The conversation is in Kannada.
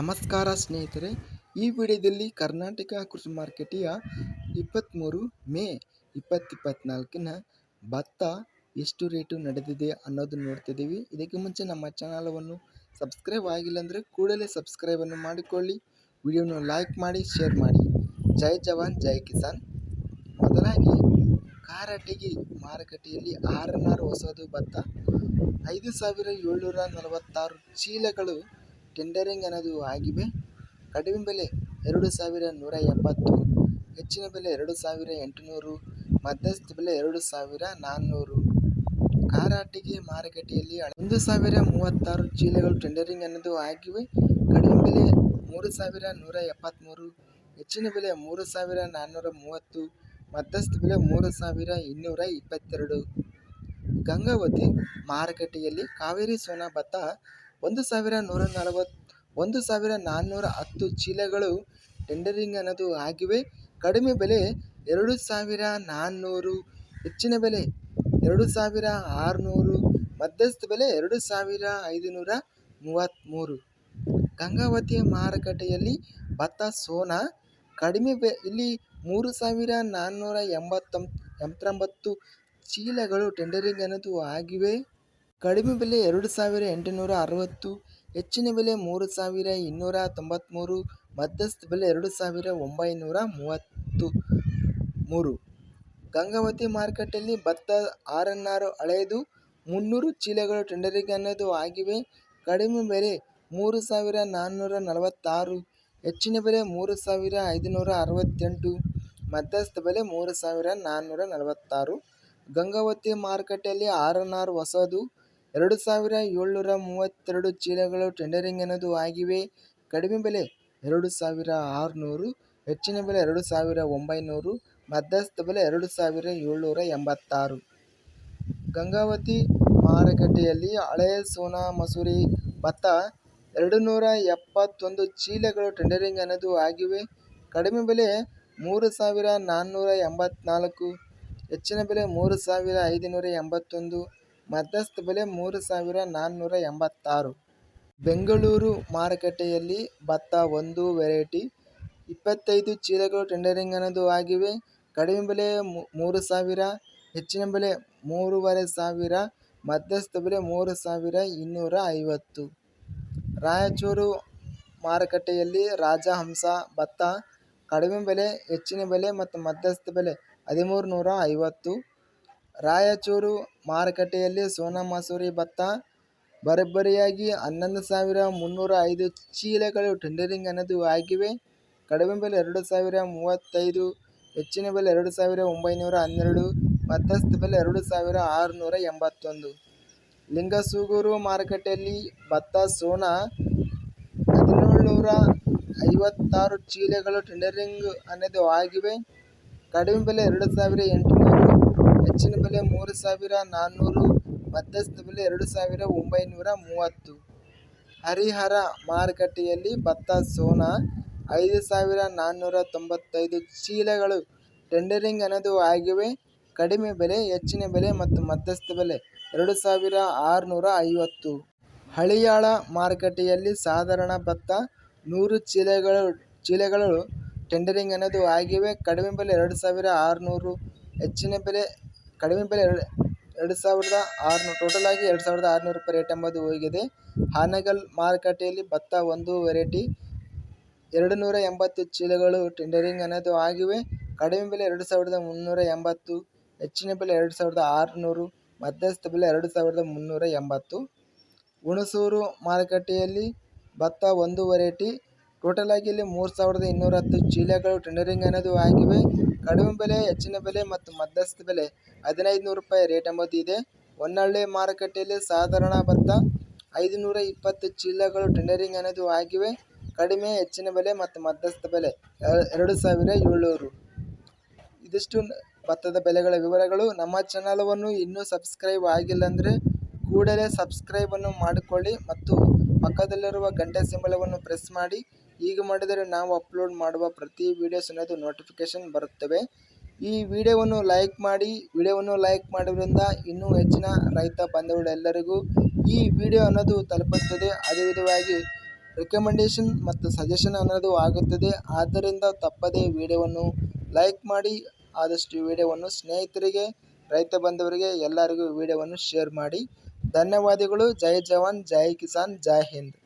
ನಮಸ್ಕಾರ ಸ್ನೇಹಿತರೆ, ಈ ವಿಡಿಯೋದಲ್ಲಿ ಕರ್ನಾಟಕ ಕೃಷಿ ಮಾರ್ಕೆಟಿಯ ಇಪ್ಪತ್ತ್ಮೂರು ಮೇ ಇಪ್ಪತ್ತಿಪ್ಪತ್ನಾಲ್ಕಿನ ಭತ್ತ ಎಷ್ಟು ರೇಟು ನಡೆದಿದೆ ಅನ್ನೋದನ್ನು ನೋಡ್ತಿದ್ದೀವಿ ಇದಕ್ಕೆ ಮುಂಚೆ ನಮ್ಮ ಚಾನಲವನ್ನು ಸಬ್ಸ್ಕ್ರೈಬ್ ಆಗಿಲ್ಲ ಅಂದರೆ ಕೂಡಲೇ ಸಬ್ಸ್ಕ್ರೈಬನ್ನು ಮಾಡಿಕೊಳ್ಳಿ. ವಿಡಿಯೋನ ಲೈಕ್ ಮಾಡಿ, ಶೇರ್ ಮಾಡಿ. ಜೈ ಜವಾನ್, ಜೈ ಕಿಸಾನ್. ಮೊದಲಾಗಿ ಕಾರಟಗಿ ಮಾರುಕಟ್ಟೆಯಲ್ಲಿ ಆರನಾರು ಹೊಸದು ಭತ್ತ. ಐದು ಸಾವಿರ ಏಳ್ನೂರ ನಲವತ್ತಾರು ಚೀಲಗಳು ಟೆಂಡರಿಂಗ್ ಅನ್ನೋದು ಆಗಿವೆ. ಕಡಿಮೆ ಬೆಲೆ ಎರಡು ಸಾವಿರ ನೂರ ಎಪ್ಪತ್ತು, ಹೆಚ್ಚಿನ ಬೆಲೆ ಎರಡು ಸಾವಿರ ಎಂಟುನೂರು, ಮಧ್ಯಸ್ಥ ಬೆಲೆ ಎರಡು ಸಾವಿರ ನಾನ್ನೂರು. ಕಾರಾಟಿಗೆ ಮಾರುಕಟ್ಟೆಯಲ್ಲಿ ಒಂದು ಸಾವಿರ ಮೂವತ್ತಾರು ಚೀಲಗಳು ಟೆಂಡರಿಂಗ್ ಅನ್ನೋದು ಆಗಿವೆ. ಕಡಿಮೆ ಬೆಲೆ ಮೂರು ಸಾವಿರ ನೂರ ಎಪ್ಪತ್ತ್ಮೂರು ಹೆಚ್ಚಿನ ಬೆಲೆ ಮೂರು ಸಾವಿರ ನಾನ್ನೂರ ಮೂವತ್ತು, ಮಧ್ಯಸ್ಥ ಬೆಲೆ ಮೂರು ಸಾವಿರ ಇನ್ನೂರ ಇಪ್ಪತ್ತೆರಡು. ಗಂಗಾವತಿ ಮಾರುಕಟ್ಟೆಯಲ್ಲಿ ಕಾವೇರಿ ಸೋನಾ ಭತ್ತ ಒಂದು ಸಾವಿರ ನೂರ ನಲವತ್ತು ಒಂದು ಸಾವಿರ ನಾನ್ನೂರ ಹತ್ತು ಚೀಲಗಳು ಟೆಂಡರಿಂಗ್ ಅನ್ನೋದು ಆಗಿವೆ. ಕಡಿಮೆ ಬೆಲೆ ಎರಡು ಸಾವಿರ ನಾನ್ನೂರು, ಹೆಚ್ಚಿನ ಬೆಲೆ ಎರಡು ಸಾವಿರ ಆರುನೂರು, ಮಧ್ಯಸ್ಥ ಬೆಲೆ ಎರಡು ಸಾವಿರ ಐದುನೂರ ಮೂವತ್ತ್ಮೂರು. ಗಂಗಾವತಿ ಮಾರುಕಟ್ಟೆಯಲ್ಲಿ ಭತ್ತ, ಸೋನಾ ಕಡಿಮೆ ಬೆ, ಇಲ್ಲಿ ಮೂರು ಸಾವಿರ ನಾನ್ನೂರ ಎಂಬತ್ತೊಂ ಎಂಬತ್ತೊಂಬತ್ತು ಚೀಲಗಳು ಟೆಂಡರಿಂಗ್ ಅನ್ನೋದು ಆಗಿವೆ. ಕಡಿಮೆ ಬೆಲೆ ಎರಡು ಸಾವಿರ ಎಂಟುನೂರ ಅರವತ್ತು, ಹೆಚ್ಚಿನ ಬೆಲೆ ಮೂರು ಸಾವಿರ ಇನ್ನೂರ ತೊಂಬತ್ತ್ಮೂರು ಮಧ್ಯಸ್ಥ ಬೆಲೆ ಎರಡು ಸಾವಿರ ಒಂಬೈನೂರ ಮೂವತ್ತು ಮೂರು. ಗಂಗಾವತಿ ಮಾರುಕಟ್ಟೆಯಲ್ಲಿ ಭತ್ತ ಆರನ್ನಾರು ಹಳೆಯದು ಮುನ್ನೂರು ಚೀಲಗಳು ಟೆಂಡರಿಗೆ ಅನ್ನೋದು ಆಗಿವೆ. ಕಡಿಮೆ ಬೆಲೆ ಮೂರು ಸಾವಿರ ನಾನ್ನೂರ ನಲವತ್ತಾರು, ಹೆಚ್ಚಿನ ಬೆಲೆ ಮೂರು ಸಾವಿರ ಐದುನೂರ ಅರವತ್ತೆಂಟು, ಮಧ್ಯಸ್ಥ ಬೆಲೆ ಮೂರು ಸಾವಿರ ನಾನ್ನೂರ ನಲವತ್ತಾರು. ಗಂಗಾವತಿ ಮಾರುಕಟ್ಟೆಯಲ್ಲಿ ಆರನ್ನಾರು ಹೊಸದು ಎರಡು ಸಾವಿರ ಏಳ್ನೂರ ಮೂವತ್ತೆರಡು ಚೀಲಗಳು ಟೆಂಡರಿಂಗ್ ಅನ್ನೋದು ಆಗಿವೆ. ಕಡಿಮೆ ಬೆಲೆ ಎರಡು ಸಾವಿರ ಆರುನೂರು, ಹೆಚ್ಚಿನ ಬೆಲೆ ಎರಡು ಸಾವಿರ ಒಂಬೈನೂರು, ಮಧ್ಯಸ್ಥ ಬೆಲೆ ಎರಡು ಸಾವಿರ ಏಳ್ನೂರ ಎಂಬತ್ತಾರು. ಗಂಗಾವತಿ ಮಾರುಕಟ್ಟೆಯಲ್ಲಿ ಹಳೆ ಸೋನಾ ಮಸೂರಿ ಭತ್ತ ಎರಡು ನೂರ ಎಪ್ಪತ್ತೊಂದು ಚೀಲಗಳು ಟೆಂಡರಿಂಗ್ ಅನ್ನೋದು ಆಗಿವೆ. ಕಡಿಮೆ ಬೆಲೆ ಮೂರು ಸಾವಿರ ನಾನ್ನೂರ ಎಂಬತ್ನಾಲ್ಕು, ಹೆಚ್ಚಿನ ಬೆಲೆ ಮೂರು ಸಾವಿರ ಐದುನೂರ ಎಂಬತ್ತೊಂದು. ಮಧ್ಯಸ್ಥ ಬೆಲೆ ಮೂರು ಸಾವಿರ ನಾನ್ನೂರ ಎಂಬತ್ತಾರು. ಬೆಂಗಳೂರು ಮಾರುಕಟ್ಟೆಯಲ್ಲಿ ಭತ್ತ ಒಂದು ವೆರೈಟಿ ಇಪ್ಪತ್ತೈದು ಚೀಲಗಳು ಟೆಂಡರಿಂಗ್ ಅನ್ನೋದು ಆಗಿವೆ. ಕಡಿಮೆ ಬೆಲೆ ಮೂರು ಸಾವಿರ, ಹೆಚ್ಚಿನ ಬೆಲೆ ಮೂರುವರೆ ಸಾವಿರ, ಮಧ್ಯಸ್ಥ ಬೆಲೆ ಮೂರು ಸಾವಿರ ಇನ್ನೂರ ಐವತ್ತು. ರಾಯಚೂರು ಮಾರುಕಟ್ಟೆಯಲ್ಲಿ ರಾಜಹಂಸ ಭತ್ತ, ಕಡಿಮೆ ಬೆಲೆ, ಹೆಚ್ಚಿನ ಬೆಲೆ ಮತ್ತು ಮಧ್ಯಸ್ಥ ಬೆಲೆ ಹದಿಮೂರು ನೂರ ಐವತ್ತು. ರಾಯಚೂರು ಮಾರುಕಟ್ಟೆಯಲ್ಲಿ ಸೋನಾ ಮಸೂರಿ ಭತ್ತ ಬರೋಬ್ಬರಿಯಾಗಿ ಹನ್ನೊಂದು ಸಾವಿರ ಮುನ್ನೂರ ಐದು ಚೀಲಗಳು ಟೆಂಡರಿಂಗ್ ಅನ್ನೋದು ಆಗಿವೆ. ಕಡಿಮೆ ಬೆಲೆ ಎರಡು ಸಾವಿರ ಮೂವತ್ತೈದು, ಹೆಚ್ಚಿನ ಬೆಲೆ ಎರಡು ಸಾವಿರ ಒಂಬೈನೂರ ಹನ್ನೆರಡು, ಮಧ್ಯಸ್ಥ ಬೆಲೆ ಎರಡು ಸಾವಿರ ಆರುನೂರ ಎಂಬತ್ತೊಂದು. ಲಿಂಗಸೂಗೂರು ಮಾರುಕಟ್ಟೆಯಲ್ಲಿ ಭತ್ತ, ಸೋನಾ, ಹದಿನೇಳುನೂರ ಐವತ್ತಾರು ಚೀಲಗಳು ಟೆಂಡರಿಂಗ್ ಅನ್ನೋದು ಆಗಿವೆ. ಕಡಿಮೆ ಬೆಲೆ ಎರಡು ಸಾವಿರ ಎಂಟುನೂರು ಹೆಚ್ಚಿನ ಬೆಲೆ ಮೂರು ಸಾವಿರ ನಾನ್ನೂರು ಮಧ್ಯಸ್ಥ ಬೆಲೆ ಎರಡು ಸಾವಿರ ಒಂಬೈನೂರ ಮೂವತ್ತು. ಹರಿಹರ ಮಾರುಕಟ್ಟೆಯಲ್ಲಿ ಭತ್ತ, ಸೋನಾ, ಐದು ಸಾವಿರ ನಾನ್ನೂರ ತೊಂಬತ್ತೈದು ಚೀಲಗಳು. ಟೆಂಡರಿಂಗ್ ಅನ್ನೋದು ಆಗಿವೆ. ಕಡಿಮೆ ಬೆಲೆ, ಹೆಚ್ಚಿನ ಬೆಲೆ ಮತ್ತು ಮಧ್ಯಸ್ಥ ಬೆಲೆ ಎರಡು ಸಾವಿರ ಆರುನೂರ ಐವತ್ತು. ಹಳಿಯಾಳ ಮಾರುಕಟ್ಟೆಯಲ್ಲಿ ಸಾಧಾರಣ ಭತ್ತ ನೂರು ಚೀಲಗಳು ಚೀಲಗಳು. ಟೆಂಡರಿಂಗ್ ಅನ್ನೋದು ಆಗಿವೆ. ಕಡಿಮೆ ಬೆಲೆ ಎರಡು ಸಾವಿರ ಆರುನೂರು, ಹೆಚ್ಚಿನ ಬೆಲೆ ಕಡಿಮೆ ಬೆಲೆ ಎರಡು ಎರಡು ಸಾವಿರದ ಆರುನೂರು ಟೋಟಲ್ ಆಗಿ ಎರಡು ಸಾವಿರದ ಆರುನೂರು ರೂಪಾಯಿ ರೇಟ್ ಎಂಬುದು ಹೋಗಿದೆ. ಹಾನಗಲ್ ಮಾರುಕಟ್ಟೆಯಲ್ಲಿ ಭತ್ತ ಒಂದು ವೆರೈಟಿ ಎರಡು ನೂರ ಎಂಬತ್ತು ಚೀಲಗಳು ಟೆಂಡರಿಂಗ್ ಅನ್ನೋದು ಆಗಿವೆ. ಕಡಿಮೆ ಬೆಲೆ ಎರಡು ಸಾವಿರದ ಮುನ್ನೂರ ಎಂಬತ್ತು, ಹೆಚ್ಚಿನ ಬೆಲೆ ಎರಡು ಸಾವಿರದ ಆರುನೂರು, ಮಧ್ಯಸ್ಥ ಬೆಲೆ ಎರಡು ಸಾವಿರದ ಮುನ್ನೂರ ಎಂಬತ್ತು. ಹುಣಸೂರು ಮಾರುಕಟ್ಟೆಯಲ್ಲಿ ಭತ್ತ ಒಂದು ವೆರೈಟಿ ಟೋಟಲ್ ಆಗಿ ಇಲ್ಲಿ ಮೂರು ಸಾವಿರದ ಇನ್ನೂರ ಹತ್ತು ಚೀಲಗಳು ಟೆಂಡರಿಂಗ್ ಅನ್ನೋದು ಆಗಿವೆ. ಕಡಿಮೆ ಬೆಲೆ, ಹೆಚ್ಚಿನ ಬೆಲೆ ಮತ್ತು ಮಧ್ಯಸ್ಥ ಬೆಲೆ. ಹದಿನೈದು ನೂರು ರೂಪಾಯಿ ರೇಟ್ ಎಂಬುದು ಇದೆ. ಹೊನ್ನಳ್ಳಿ ಮಾರುಕಟ್ಟೆಯಲ್ಲಿ ಸಾಧಾರಣ ಭತ್ತ ಐದು ನೂರ ಇಪ್ಪತ್ತು ಚೀಲಗಳು ಟೆಂಡರಿಂಗ್ ಅನ್ನೋದು ಆಗಿವೆ. ಕಡಿಮೆ, ಹೆಚ್ಚಿನ ಬೆಲೆ ಮತ್ತು ಮಧ್ಯಸ್ಥ ಬೆಲೆ, ಎರಡು ಸಾವಿರ ಏಳ್ನೂರು. ಇದಿಷ್ಟು ಭತ್ತದ ಬೆಲೆಗಳ ವಿವರಗಳು. ನಮ್ಮ ಚಾನಲವನ್ನು ಇನ್ನೂ ಸಬ್ಸ್ಕ್ರೈಬ್ ಆಗಿಲ್ಲ ಅಂದರೆ ಕೂಡಲೇ ಸಬ್ಸ್ಕ್ರೈಬನ್ನು ಮಾಡಿಕೊಳ್ಳಿ ಮತ್ತು ಪಕ್ಕದಲ್ಲಿರುವ ಗಂಟೆ ಸಿಂಬಲವನ್ನು ಪ್ರೆಸ್ ಮಾಡಿ. ಹೀಗೆ ಮಾಡಿದರೆ ನಾವು ಅಪ್ಲೋಡ್ ಮಾಡುವ ಪ್ರತಿ ವೀಡಿಯೋಸ್ ಅನ್ನೋದು ನೋಟಿಫಿಕೇಷನ್ ಬರುತ್ತವೆ. ಈ ವಿಡಿಯೋವನ್ನು ಲೈಕ್ ಮಾಡಿ ವಿಡಿಯೋವನ್ನು ಲೈಕ್ ಮಾಡೋದ್ರಿಂದ ಇನ್ನೂ ಹೆಚ್ಚಿನ ರೈತ ಬಂಧುಗಳೆಲ್ಲರಿಗೂ ಈ ವಿಡಿಯೋ ಅನ್ನೋದು ತಲುಪುತ್ತದೆ. ಅದೇ ವಿಧವಾಗಿ ರೆಕಮೆಂಡೇಷನ್ ಮತ್ತು ಸಜೆಷನ್ ಅನ್ನೋದು ಆಗುತ್ತದೆ. ಆದ್ದರಿಂದ ತಪ್ಪದೇ ವಿಡಿಯೋವನ್ನು ಲೈಕ್ ಮಾಡಿ, ಆದಷ್ಟು ವಿಡಿಯೋವನ್ನು ಸ್ನೇಹಿತರಿಗೆ, ರೈತ ಬಂಧವರಿಗೆ ಎಲ್ಲರಿಗೂ ವಿಡಿಯೋವನ್ನು ಶೇರ್ ಮಾಡಿ. ಧನ್ಯವಾದಗಳು. ಜೈ ಜವಾನ್, ಜೈ ಕಿಸಾನ್, ಜೈ ಹಿಂದ್.